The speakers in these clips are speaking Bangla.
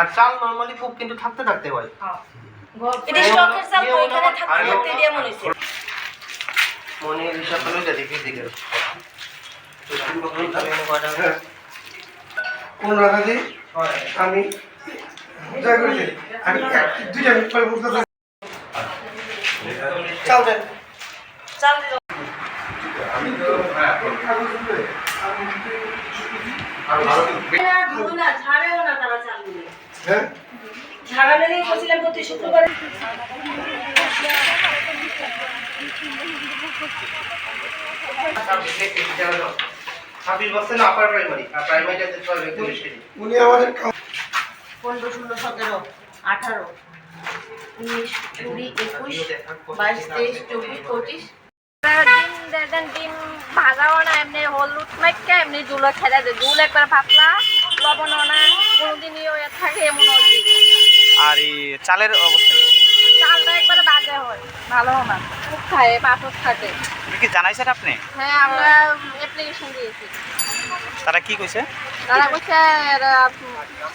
আর চাল নর্মালি খুব কিন্তু থাকতে থাকতে হয়। এটা স্টকের চাল তো এখানে থাকতে থাকতে দিয়ে মনে হচ্ছে। মনে হিসাব করে যদি ফিজিক্যাল কোন রাখাতে আমি। আমি দুইটা পরে বলতে চাল দেন। চাল দিল ধরু না ঝাড়েও না তারা চালগুলি হ্যাঁ? ঝাড়ালে বলছিলাম প্রতি শুক্রবার। উনি আমাদের পনেরো ষোলো সতেরো আঠারো উনিশ কুড়ি একুশ বাইশ তেইশ চব্বিশ পঁচিশ। ডিম দিয়ে দেন। ডিম ভাজাও না এমনি হলুদ মাইকা এমনি জুলো খেলে দেয় জুল একবার পাতলা লবণও না কোনোদিনই ওই থাকে এমন আর আর এই চালের অবস্থা? চালটা একবারে বাজে হয় ভালো না। খুব খায় পাথর থাকে। আপনি কি জানাইছেন আপনি? হ্যাঁ আমরা অ্যাপ্লিকেশন দিয়েছি। তারা কি কইছে? তারা কইছে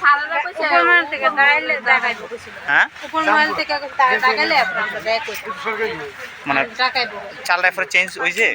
সারারা কইছে উপরমহল থেকে দাঁড়াইলে দেখাইব হ্যাঁ? উপরমহল থেকে দেখাইলে আমরা দেখ মানে দেখাইব চালটা এরপরে চেঞ্জ হয়েছে